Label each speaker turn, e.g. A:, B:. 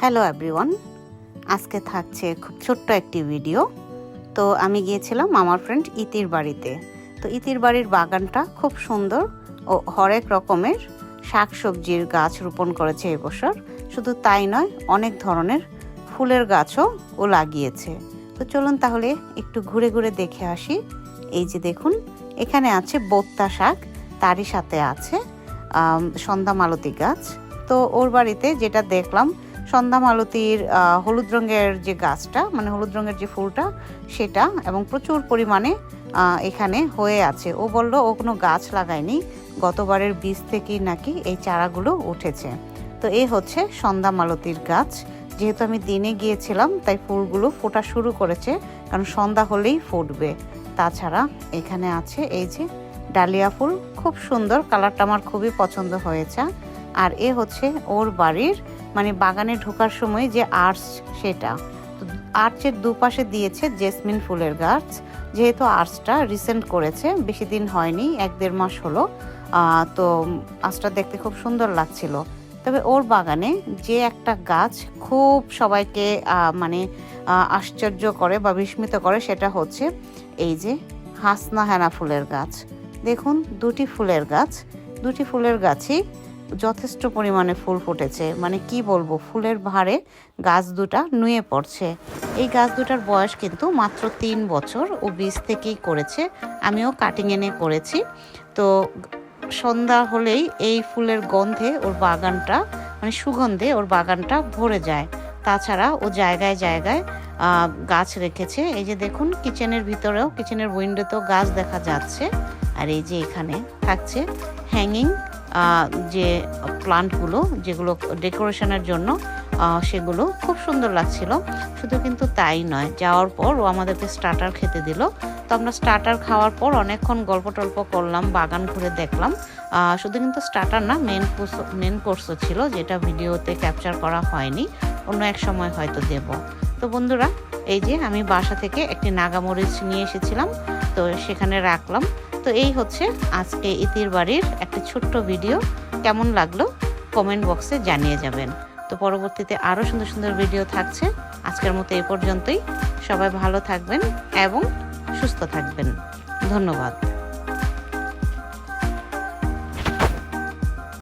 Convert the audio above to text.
A: Hello everyone আজকে থাকছে খুব ছোট্ট একটি ভিডিও তো আমি গিয়েছিলাম আমার ফ্রেন্ড ইতির বাড়িতে। তো ইতির বাড়ির বাগানটা খুব সুন্দর ও হরেক রকমের শাক সবজির গাছ রোপণ করেছে এবছর শুধু তাই নয়, অনেক ধরনের ফুলের গাছও ও লাগিয়েছে। তো চলুন তাহলে একটু ঘুরে ঘুরে দেখে আসি। এই যে দেখুন, এখানে আছে বোত্তা শাক, তারই সাথে আছে সন্ধ্যা মালতী গাছ। তো ওর বাড়িতে যেটা দেখলাম সন্ধ্যা মালতীর হলুদ রঙের যে গাছটা মানে হলুদ রঙের যে ফুলটা, সেটা এবং প্রচুর পরিমাণে এখানে হয়ে আছে। ও বলল, ও কোনো গাছ লাগায়নি। গতবারের বীজ থেকেই নাকি এই চারাগুলো উঠেছে। তো এই হচ্ছে সন্ধ্যা মালতীর গাছ। যেহেতু আমি দিনে গিয়েছিলাম, তাই ফুলগুলো ফোটা শুরু করেছে, কারণ সন্ধ্যা হলেই ফুটবে। তাছাড়া এখানে আছে এই যে ডালিয়া ফুল। খুব সুন্দর, কালারটা আমার খুবই পছন্দ হয়েছে। আর এ হচ্ছে ওর বাড়ির মানে বাগানে ঢোকার সময় যে আর্চ সেটা। আর্চের দুপাশে দিয়েছে জেসমিন ফুলের গাছ। যেহেতু আর্চটা রিসেন্ট করেছে, বেশি দিন হয়নি, এক দেড় মাস হলো। তো আর্চটা দেখতে খুব সুন্দর লাগছিল। তবে ওর বাগানে যে একটা গাছ খুব সবাইকে মানে আশ্চর্য করে বা বিস্মিত করে, সেটা হচ্ছে এই যে হাসনা হেনা ফুলের গাছ। দেখুন, দুটি ফুলের গাছ। দুটি ফুলের গাছই যথেষ্ট পরিমাণে ফুল ফুটেছে। মানে কি বলব, ফুলের ভারে গাছ দুটা নুয়ে পড়ছে। এই গাছ দুটার বয়স কিন্তু মাত্র তিন বছর ও বীজ থেকেই করেছে। আমিও কাটিং এনে করেছি। তো সন্ধ্যা হলেই এই ফুলের গন্ধে ওর বাগানটা মানে সুগন্ধে ওর বাগানটা ভরে যায়। তাছাড়া ও জায়গায় জায়গায় গাছ রেখেছে। এই যে দেখুন কিচেনের ভিতরেও কিচেনের উইন্ডোতেও গাছ দেখা যাচ্ছে। আর এই যে এখানে থাকছে হ্যাঙ্গিং যে প্লান্টগুলো, যেগুলো ডেকোরেশনের জন্য সেগুলো খুব সুন্দর লাগছিল। শুধু কিন্তু তাই নয়, যাওয়ার পর ও আমাদেরকে স্টার্টার খেতে দিল। তো আমরা স্টার্টার খাওয়ার পর অনেকক্ষণ গল্প টল্প করলাম, বাগান ঘুরে দেখলাম। শুধু কিন্তু স্টার্টার না মেন মেন কোর্সও ছিল, যেটা ভিডিওতে ক্যাপচার করা হয়নি। অন্য এক সময় হয়তো দেব। তো বন্ধুরা, এই যে আমি বাসা থেকে একটি নাগামরিচ নিয়ে এসেছিলাম, তো সেখানে রাখলাম। তো এই হচ্ছে আজকে ইতির বাড়ির একটা ছোট্ট ভিডিও। কেমন লাগল? কমেন্ট বক্সে জানিয়ে যাবেন। তো পরবর্তীতে আরও সুন্দর সুন্দর ভিডিও থাকছে। আজকের মতো এই পর্যন্তই। সবাই ভালো থাকবেন এবং সুস্থ থাকবেন। ধন্যবাদ।